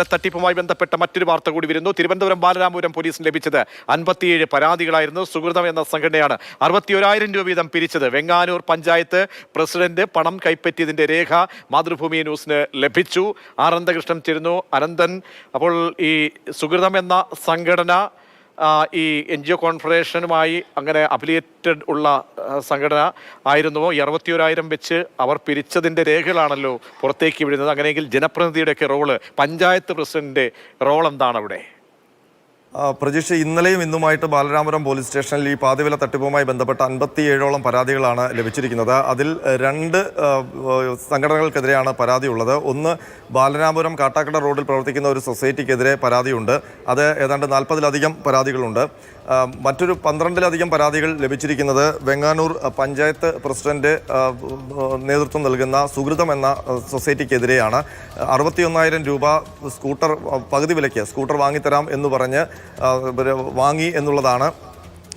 തട്ടിപ്പുമായി ബന്ധപ്പെട്ട മറ്റൊരു വാർത്ത കൂടി വരുന്നു. തിരുവനന്തപുരം ബാലരാമപുരം പോലീസിന് ലഭിച്ചത് അൻപത്തിയേഴ് പരാതികളായിരുന്നു. സുഹൃതം എന്ന സംഘടനയാണ് അറുപത്തിയൊരായിരം രൂപ വീതം പിരിച്ചത്. വെങ്ങാനൂർ പഞ്ചായത്ത് പ്രസിഡന്റ് പണം കൈപ്പറ്റിയതിന്റെ രേഖ മാതൃഭൂമി ന്യൂസിന് ലഭിച്ചു. ആർ അനന്തകൃഷ്ണൻ ചേരുന്നു. അനന്തൻ അപ്പോൾ ഈ സുഹൃതം എന്ന സംഘടന ഈ എൻ ജി ഒ കോൺഫെഡറേഷനുമായി അങ്ങനെ അഫിലിയേറ്റഡ് ഉള്ള സംഘടന ആയിരുന്നുവോ ഈ അറുപത്തിയോരായിരം വെച്ച് അവർ പിരിച്ചതിന്റെ രേഖകളാണല്ലോ പുറത്തേക്ക് വിടുന്നത്. അങ്ങനെയെങ്കിൽ ജനപ്രതിനിധിയുടെയൊക്കെ റോൾ പഞ്ചായത്ത് പ്രസിഡന്റിന്റെ റോൾ എന്താണ് അവിടെ പ്രജീഷ് ഇന്നലെയും ഇന്നുമായിട്ട് ബാലരാമപുരം പോലീസ് സ്റ്റേഷനിൽ ഈ പാതിവില തട്ടിപ്പുമായി ബന്ധപ്പെട്ട അൻപത്തിയേഴോളം പരാതികളാണ് ലഭിച്ചിരിക്കുന്നത്. അതിൽ രണ്ട് സംഘടനകൾക്കെതിരെയാണ് പരാതി സംഘടനകൾക്കെതിരെയാണ് പരാതിയുള്ളത്. ഒന്ന് ബാലരാമപുരം കാട്ടാക്കട റോഡിൽ പ്രവർത്തിക്കുന്ന ഒരു സൊസൈറ്റിക്കെതിരെ പരാതിയുണ്ട്. അത് ഏതാണ്ട് നാൽപ്പതിലധികം പരാതികളുണ്ട്. മറ്റൊരു പന്ത്രണ്ടിലധികം പരാതികൾ ലഭിച്ചിരിക്കുന്നത് വെങ്ങാനൂർ പഞ്ചായത്ത് പ്രസിഡന്റ് നേതൃത്വം നൽകുന്ന സുഹൃതം എന്ന സൊസൈറ്റിക്കെതിരെയാണ്. അറുപത്തിയൊന്നായിരം രൂപ സ്കൂട്ടർ പകുതി വിലയ്ക്ക് സ്കൂട്ടർ വാങ്ങിത്തരാം എന്ന് പറഞ്ഞ് വാങ്ങി എന്നുള്ളതാണ്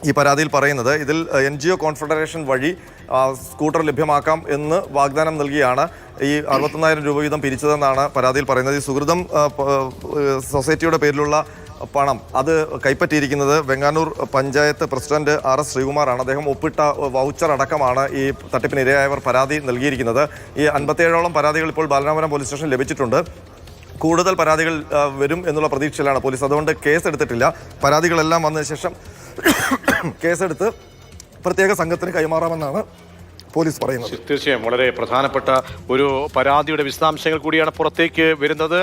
ഈ പരാതിയിൽ പറയുന്നത്. ഇതിൽ എൻ ജി ഒ കോൺഫെഡറേഷൻ വഴി സ്കൂട്ടർ ലഭ്യമാക്കാം എന്ന് വാഗ്ദാനം നൽകിയാണ് ഈ അറുപത്തൊന്നായിരം രൂപ വീതം പിരിച്ചതെന്നാണ് പരാതിയിൽ പറയുന്നത്. ഈ സുഹൃതം സൊസൈറ്റിയുടെ പേരിലുള്ള പണം. അത് കൈപ്പറ്റിയിരിക്കുന്നത് Venganoor panchayat president R S ശ്രീകുമാറാണ്. അദ്ദേഹം ഒപ്പിട്ട വൗച്ചർ അടക്കമാണ് ഈ തട്ടിപ്പിന് ഇരയായവർ പരാതി നൽകിയിരിക്കുന്നത്. ഈ അൻപത്തിയേഴോളം പരാതികൾ ഇപ്പോൾ ബാലരാമപുരം പോലീസ് സ്റ്റേഷൻ ലഭിച്ചിട്ടുണ്ട്. കൂടുതൽ പരാതികൾ വരും എന്നുള്ള പ്രതീക്ഷയിലാണ് പോലീസ്. അതുകൊണ്ട് കേസ് എടുത്തിട്ടില്ല പരാതികളെല്ലാം വന്നതിന് ശേഷം കേസെടുത്ത് പ്രത്യേക സംഘത്തിന് കൈമാറാമെന്നാണ് പോലീസ് പറയുന്നത്. തീർച്ചയായും വളരെ പ്രധാനപ്പെട്ട ഒരു പരാതിയുടെ വിശദാംശങ്ങൾ കൂടിയാണ് പുറത്തേക്ക് വരുന്നത്.